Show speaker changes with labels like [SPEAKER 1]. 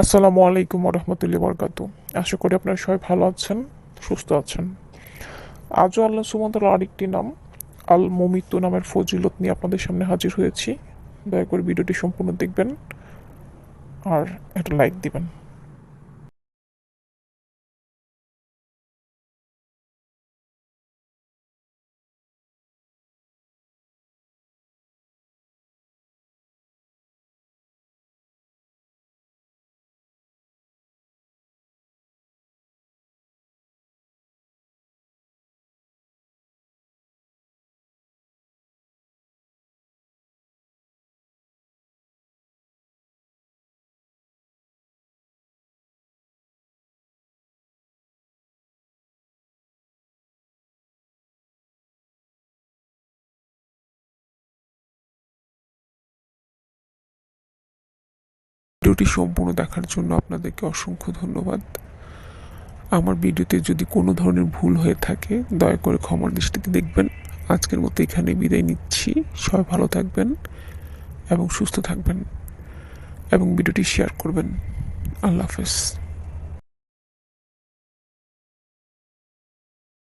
[SPEAKER 1] আসসালামু আলাইকুম রহমতুল্লি বরকাতু আশা করি আপনারা সবাই ভালো আছেন, সুস্থ আছেন। আজও আল্লাহ সুমন্তর আরেকটি নাম আল মমিত নামের ফজিলত নিয়ে আপনাদের সামনে হাজির হয়েছি। দয়া করে ভিডিওটি সম্পূর্ণ দেখবেন আর একটা লাইক দিবেন। ভিডিওটি সম্পূর্ণ দেখার জন্য আপনাদেরকে অসংখ্য ধন্যবাদ। আমার ভিডিওতে যদি কোনো ধরনের ভুল হয়ে থাকে, দয়া করে ক্ষমার দৃষ্টিতে দেখবেন। আজকের মতো এখানে বিদায় নিচ্ছি। সবাই ভালো থাকবেন এবং সুস্থ থাকবেন এবং ভিডিওটি শেয়ার করবেন। আল্লাহ হাফেজ।